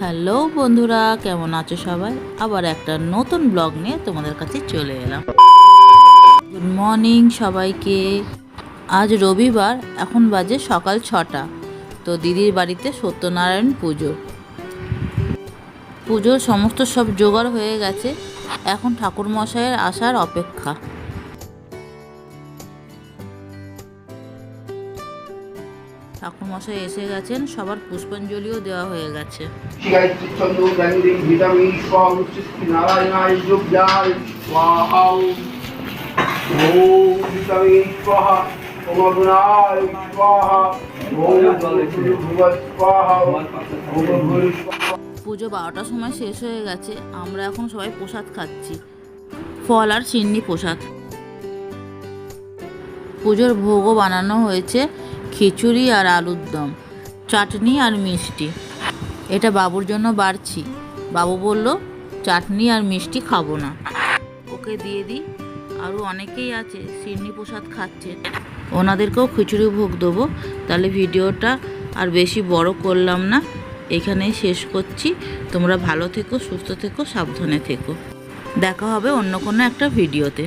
Hello বন্ধুরা, কেমন আছো সবাই? আবার একটা নতুন ব্লগ নিয়ে তোমাদের কাছে চলে এলাম। গুড মর্নিং সবাইকে। আজ রবিবার, এখন বাজে সকাল ছটা। তো দিদির বাড়িতে সত্যনারায়ণ পুজো। পুজোর সমস্ত সব জোগাড় হয়ে গেছে। এখন ঠাকুর মশাইয়ের আসার অপেক্ষা। ঠাকুরমশাই এসে গেছেন, সবার পুষ্পাঞ্জলিও দেওয়া হয়ে গেছে। পুজো বারোটার সময় শেষ হয়ে গেছে, আমরা এখন সবাই প্রসাদ খাচ্ছি। ফল আর চিন্নি প্রসাদ। পুজোর ভোগও বানানো হয়েছে। খিচুড়ি আর আলুর দম, চাটনি আর মিষ্টি। এটা বাবুর জন্য বাড়ছি। বাবু বলল, চাটনি আর মিষ্টি খাব না। ওকে দিয়ে দিই। আরও অনেকেই আছে, সিন্নি প্রসাদ খাচ্ছে। ওনাদেরকেও খিচুড়ি ভোগ দেবো। তাহলে ভিডিওটা আর বেশি বড় করলাম না। এখানেই শেষ করছি। তোমরা ভালো থেকো, সুস্থ থেকো, সাবধানে থেকো। দেখা হবে অন্য কোনো একটা ভিডিওতে।